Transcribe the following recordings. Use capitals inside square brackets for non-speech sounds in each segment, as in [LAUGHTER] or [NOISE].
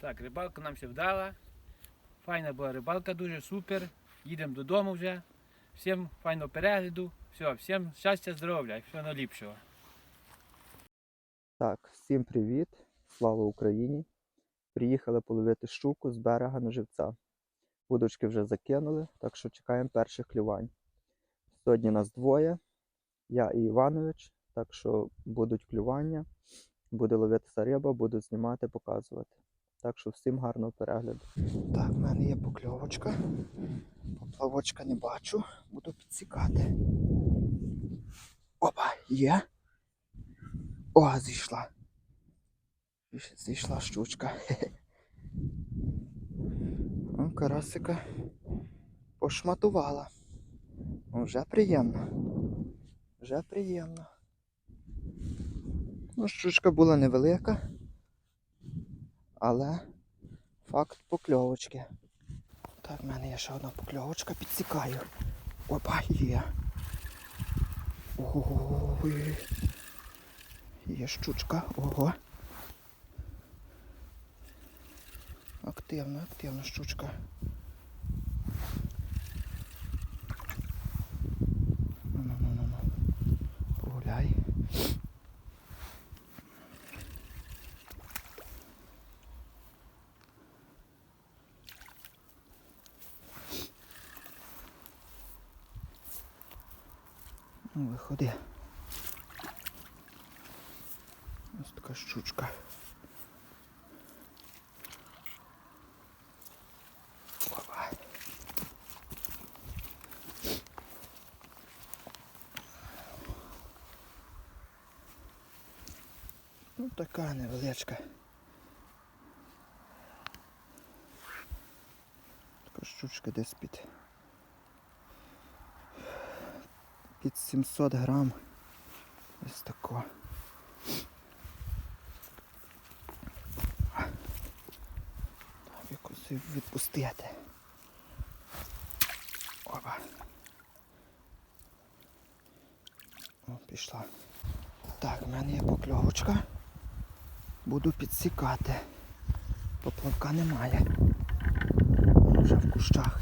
Так, рибалка нам все вдала. Файна була рибалка, дуже супер. Їдемо додому вже. Всім файного перегляду. Все, всім щастя, здоров'я і всього найліпшого. Так, всім привіт! Слава Україні! Приїхали половити щуку з берега на живця. Вудочки вже закинули, так що чекаємо перших клювань. Сьогодні нас двоє, я і Іванович, так що будуть клювання, буде ловитися риба, буду знімати, показувати. Так що всім гарного перегляду. Так, в мене є покльовочка. Поплавочка не бачу, буду підсікати. Опа, є. О, зійшла. Зійшла щучка. О, [LAUGHS] карасика пошматувала. Ну, Вже приємно. Вже приємно. Ну, щучка була невелика, але факт покльовочки. Так, в мене є ще одна покльовочка, підсікаю. Опа, є. Ой. Є щучка, ого. Активна, активна щучка. Ну, виходи. Ось така щучка. Ну така невеличка. Така щучка десь під під 700 грам. Ось тако. Так, якось відпустити. Опа. О, пішла. Так, в мене є покльовочка. Буду підсікати. Поплавка немає. Вже в кущах.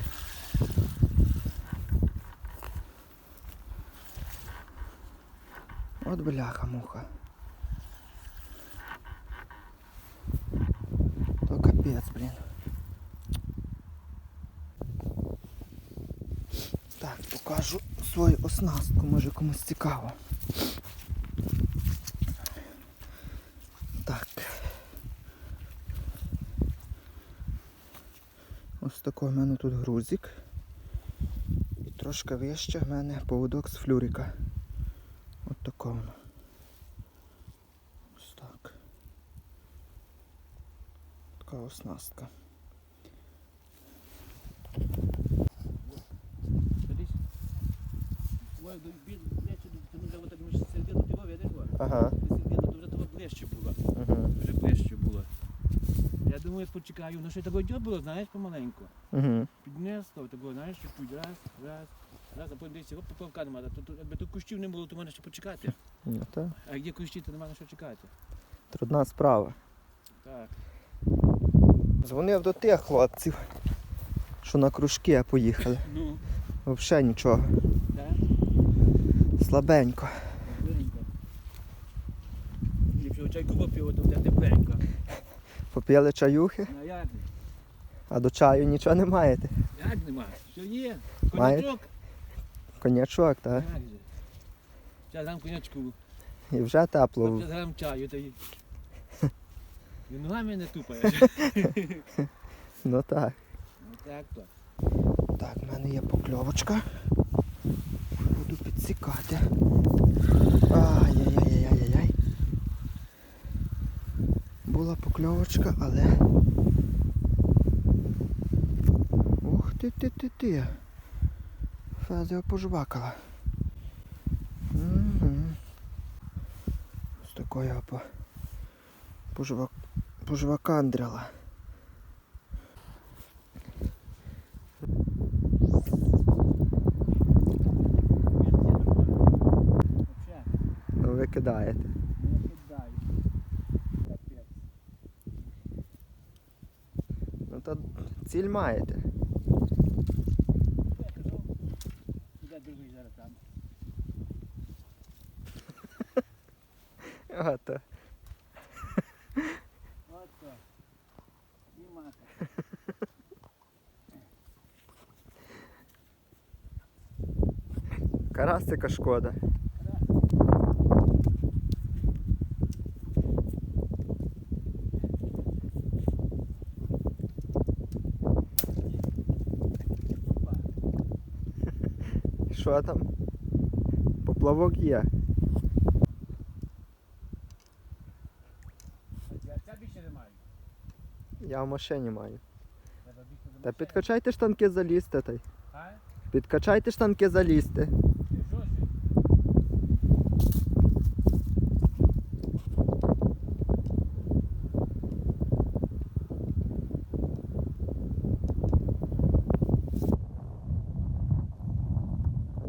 От бляха-муха. То капець, блін. Так, покажу свою оснастку, може комусь цікаво. Так. Ось такий в мене тут грузик. І трошки вище в мене поводок з флюрика. От такого. воно. Ось так. Така оснастка. Ага. То вже того ближче було. Вже ближче було. Я думаю, почекаю, ну що такого дьо було, знаєш, помаленьку. Угу. Піднесло, такого, знаєш, чуть раз, раз, раз, а потім оп, поплавка нема. Тут, тут, якби тут кущів не було, то можна ще почекати. Ну так. А є кущі, то нема на що чекати. Трудна справа. Так. Дзвонив до тих хлопців, що на кружки поїхали. Ну, Взагалі нічого. так, Слабенько. тепленько. Ліпше чайку попив, то буде тепленько. Попили чаюхи, Ну, а як? а до чаю нічого не маєте. Як нема? Що є? Має? Конячок? Конячок, так? Як же? Зараз дам конячку. І вже тепло. 50 грам чаю, та й... І ногами не тупаєш. [LAUGHS] Ну так. Ну так то. Так, в мене є покльовочка. Буду підсікати. Ай-яй-яй-яй-яй-яй. Була покльовочка, але. Ух ти ти ти ти. Фазія пожвакала. Угу. Ось такою по... пожвак... пожвакандрила. Ну ви кидаєте. Кидай. Та ціль маєте. Я казав, іде другий зараз там. А, та. От то. І мака. Карасика шкода. Що там? Поплавок є. Я це більше не маю. Я в машині маю. Та підкачайте штанки залізти та й. Підкачайте штанки залізти.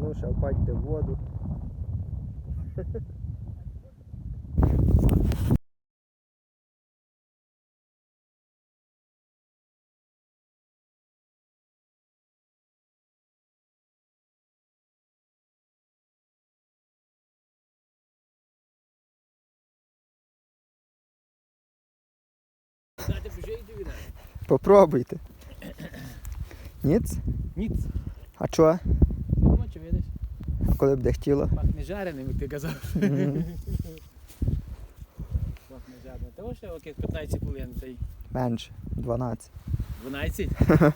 Ну ще впадьте в воду. [LAUGHS] Попробуйте. Ніц? Ніц. А чого? Ночі видиш. Коли б де хотіло? Пахне жареним, як ти казав. Пахне жареним. Того ще окей, 15 хвилин, та й Менше. 12. 12. [LAUGHS]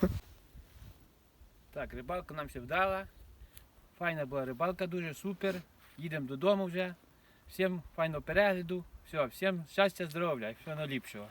Так, рибалка нам ще вдала. Файна була рибалка, дуже супер. Їдемо додому вже. Всім файного перегляду. Все, всім щастя, здоров'я і всього найліпшого.